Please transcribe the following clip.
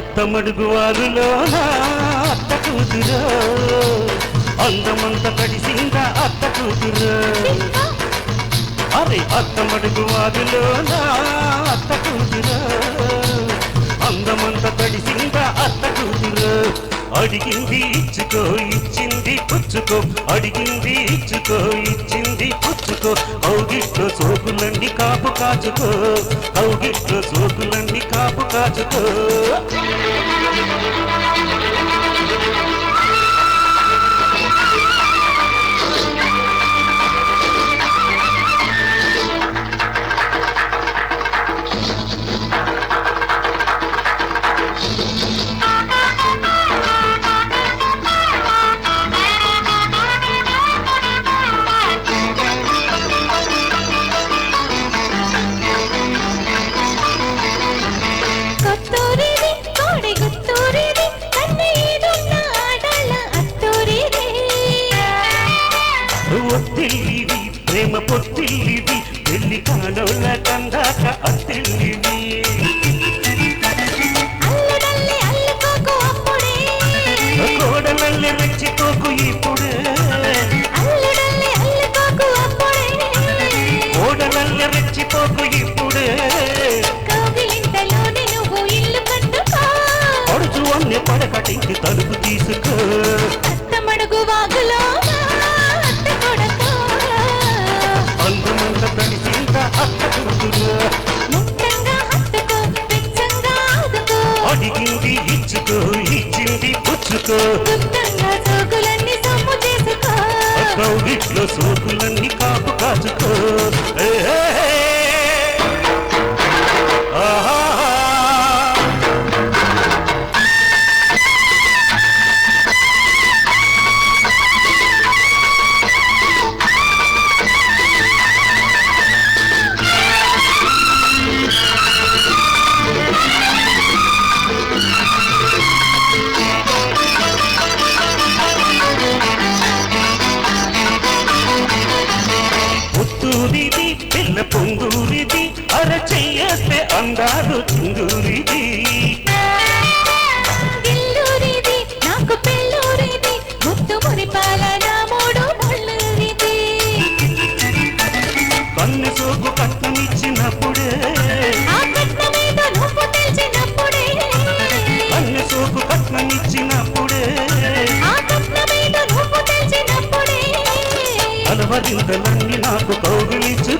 అత్త మడుగు వారులో అత్త కూతురు అందమంత కడిసిందా అత్త కూతురు అరే అత్త మడుగు వారులో అత్త కూతురు అందమంత కడిసిందా అత్త కూతురు అడిగింది ఇచ్చుకో ఇచ్చింది పుచ్చుకో. అడిగింది ఇచ్చుకో ఇచ్చింది పుచ్చుకో ఔగిట్లో సోకులన్నీ కాపు కాచుకో ఔగిట్లో సోకులన్నీ కాపు కాచుకో. அத்தில்லினியே అడిగింది ఇచ్చుకో ఇచ్చింది పుచ్చుకో. కౌగిట్లో సోకులన్నీ కాపు. అందాలు చిందూరిది గిల్లూరిది నాకు పెళ్ళూరిది ముత్తు మురిపాల నా మూడు ముళ్ళూరిది. కన్ను సోకు కట్నమిచ్చినప్పుడే ఆ కట్న మీద నువ్వు తెలిసినప్పుడే కన్ను సోకు కట్నమిచ్చినప్పుడే ఆ కట్న మీద నువ్వు తెలిసినప్పుడే అలవరింతలన్నీ నాకు కౌగిలించుకో